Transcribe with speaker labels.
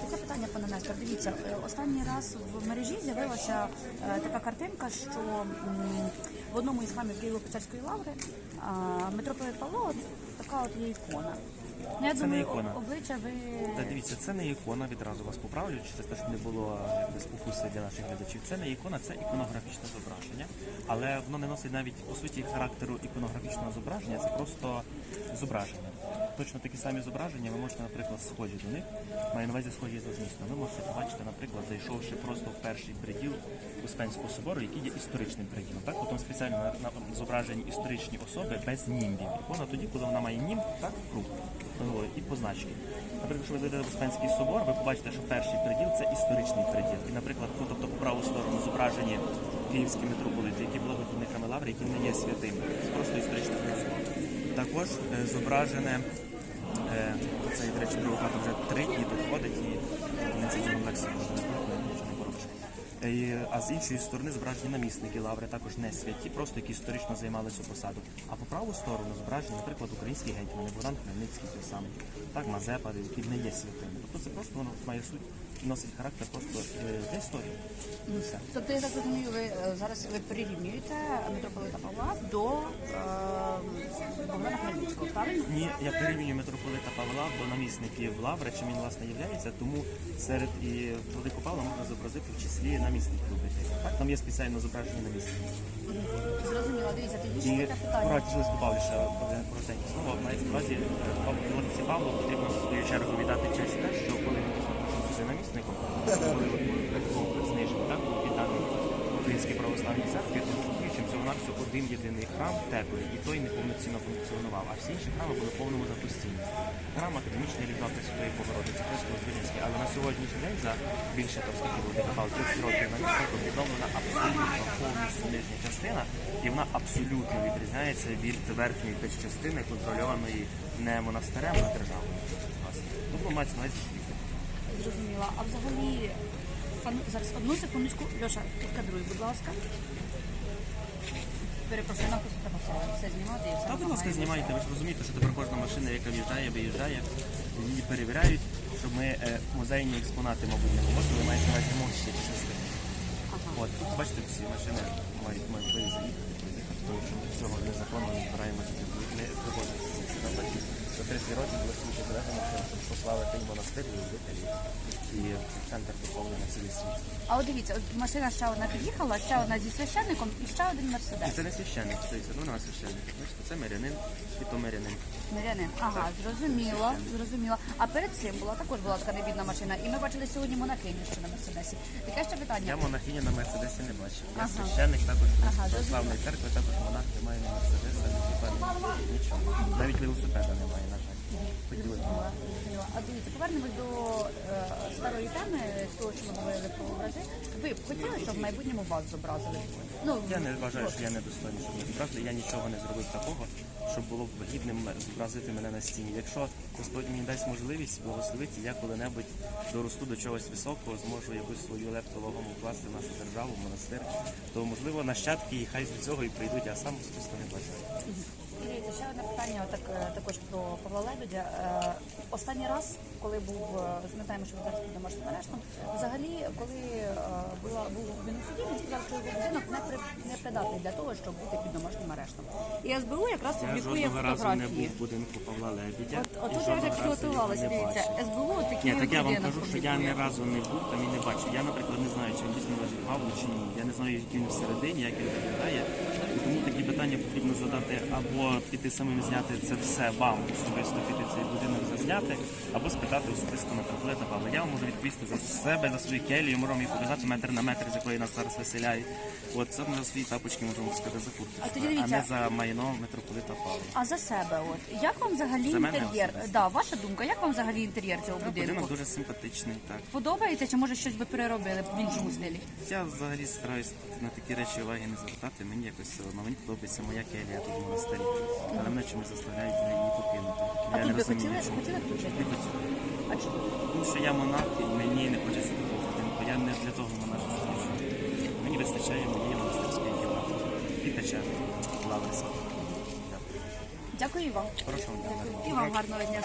Speaker 1: Таке питання, пане Нестор. Дивіться, е, останній раз в мережі з'явилася е, така картинка, що в одному із храмів Києво-Печерської лаври митрополит Павло, така от є ікона. Ну, я
Speaker 2: Це не ікона.
Speaker 1: обличчя ви
Speaker 2: Та дивіться, це не ікона, відразу вас поправлю, через те, щоб не було якби, спокуси для наших глядачів. Це не ікона, це іконографічне зображення, але воно не носить навіть по суті характеру іконографічного зображення, це просто зображення. Точно такі самі зображення ви можете, наприклад, схожі до них, маю на увазі схожі за змістом. Ви можете побачити, наприклад, зайшовши просто в перший приділ Успенського собору, який є історичним приділом. Так, потім спеціально на, на зображені історичні особи без німбів. Ікона тоді, коли вона має німб, так, круг ну, і позначки. Наприклад, якщо ви зайдете в Успенський собор, ви побачите, що перший приділ це історичний приділ. І, наприклад, ну, тобто по праву сторону зображені київські митрополити, які були готівниками лаври, які не є святими. Це просто історичний приділ. Також е, зображене е, цей, до речі, провокатор вже три дні тут ходить і не це лексик нічого А з іншої сторони зображені намісники лаври, також не святі, просто які історично займали цю посаду. А по праву сторону зображені, наприклад, українські гетьмани, Богдан Хмельницький той самий, так Мазепа, які не є святими. Тобто це просто воно має суть носить характер просто е, для історії. І все.
Speaker 1: Тобто я так розумію, ви е, зараз ви прирівнюєте митрополита Павла до е, Богдана Хмельницького, правильно?
Speaker 2: Ні, я прирівнюю митрополита Павла до намісників лаври, чим він власне являється, тому серед і владику Павла можна зобразити в числі намісників робити. Так, там є спеціально зображені намісники.
Speaker 1: Зрозуміло, дивіться, тоді ще таке питання.
Speaker 2: порадь лише добавлю ще коротеньке слово. Мається на увазі е, Павлу потрібно в свою чергу віддати через те, що коли він зі намісником, коли от був так, відданий Українській православній церкві, то чим цього на один єдиний храм теплий, і той неповноцінно функціонував, а всі інші храми були в повному запустінні. Храм академічний різдва Пресвятої Богородиці, Христос Вінницький, але на сьогоднішній день за більше там скільки буде Павло, 30 років намісником відновлена абсолютно повністю нижня частина, і вона абсолютно відрізняється від верхньої частини, контрольованої не монастирем, а державою. Тобто мається навіть.
Speaker 1: Зрозуміла. А взагалі, а ну, зараз одну секундочку. Льоша, підкадруй, будь ласка. Перепрошую, нам просто треба все, все знімати і все.
Speaker 2: Та, будь ласка,
Speaker 1: намагаємося.
Speaker 2: знімайте. Ви ж розумієте, що тепер кожна машина, яка в'їжджає, виїжджає, її перевіряють, щоб ми е, музейні експонати, мабуть, не вивозили, мається на увазі мовчі частини. От, тут, бачите, ці машини мають ви заїхати, проїхати, тому що ми цього незаконно не збираємося не вивозити. Це що 30 років було слідче заведено, щоб прославити монастир, і жителів, і центр духовного цілий світ.
Speaker 1: А от дивіться, от машина ще одна під'їхала, ще одна зі священником і ще один
Speaker 2: І
Speaker 1: мерседес.
Speaker 2: це не священник, це все одно не священник. Бачите, це мирянин, і то мирянин.
Speaker 1: Мирянин. Ага, зрозуміло, зрозуміло. А перед цим була також була така небідна машина, і ми бачили сьогодні монахиню ще на мерседесі. Таке ще питання.
Speaker 2: Я монахиня на Мерседесі не бачив. Я
Speaker 1: Ага.
Speaker 2: священник також
Speaker 1: Ага,
Speaker 2: православної церкви, також монах немає на Мерседеса, нічого. Навіть велосипеда немає, на жаль. Хотіли б.
Speaker 1: Зрозуміла, зрозуміла. А дивіться, повернемось до е, старої теми, того, що ми говорили про образи. Ви б хотіли, щоб в майбутньому вас зобразили? Ну,
Speaker 2: Я не вважаю, що я недостойний, щоб мене зобразили. Я нічого не зробив такого, щоб було б вигідним зобразити мене на стіні. Якщо Господь мені дасть можливість благословити, я коли-небудь доросту до чогось високого, зможу якусь свою лепту вагому вкласти в нашу державу, в монастир, то можливо нащадки і хай з цього і прийдуть, а сам особисто не бачу.
Speaker 1: Дивіться, ще одне питання так, е, також про Павла Лебедя. Е, Останній раз, коли був, е, ми знаємо, що він зараз під домашнім арештом, взагалі, коли була, був він у суді, він сказав, що його будинок не, при, не придатний для того, щоб бути під домашнім арештом. І СБУ якраз
Speaker 2: Я
Speaker 1: публікує
Speaker 2: жодного разу не
Speaker 1: фотографії.
Speaker 2: був в будинку Павла Лебедя.
Speaker 1: От,
Speaker 2: і
Speaker 1: отут я
Speaker 2: жодного
Speaker 1: вже
Speaker 2: разу
Speaker 1: підготувалася,
Speaker 2: його не
Speaker 1: дивіться,
Speaker 2: бачив.
Speaker 1: СБУ такий
Speaker 2: Ні, так я вам кажу, що я ні разу не був там і не бачив. Я, наприклад, не знаю, чи він дійсно належить Павлу чи ні. Я не знаю, який він всередині, як він виглядає. І тому такі питання потрібно задати або піти самим зняти це все вам особисто піти цей будинок зазняти, або спитати особисто митрополита Павла. Я вам можу відповісти за себе, за свою келію, можу вам її показати метр на метр, з якої нас зараз виселяють. От це за свої тапочки вам сказати за
Speaker 1: А тоді
Speaker 2: а
Speaker 1: дивіться.
Speaker 2: не за майно митрополита Павла.
Speaker 1: А за себе, от як вам взагалі
Speaker 2: За мене
Speaker 1: інтер'єр?
Speaker 2: особисто.
Speaker 1: Да, ваша думка, як вам взагалі інтер'єр цього
Speaker 2: Та,
Speaker 1: будинку?
Speaker 2: Будинок дуже симпатичний, так.
Speaker 1: Подобається чи може щось би переробили в іншому стилі?
Speaker 2: Я взагалі стараюсь на такі речі уваги не звертати. Мені якось все одно. Мені подобається моя келія тут в монастирі. Але мене чомусь заставляють її покинути.
Speaker 1: А
Speaker 2: я
Speaker 1: тут
Speaker 2: не
Speaker 1: ви
Speaker 2: розумію.
Speaker 1: хотіли,
Speaker 2: чому. Не хотів.
Speaker 1: А чому?
Speaker 2: Тому що я монах і мені не хочеться такого будинку. Я не для того монашества. Мені вистачає моєї монастирської кімнати. І печери, лаврися. Дякую.
Speaker 1: Дякую і вам.
Speaker 2: Прошу вам.
Speaker 1: І вам гарного дня.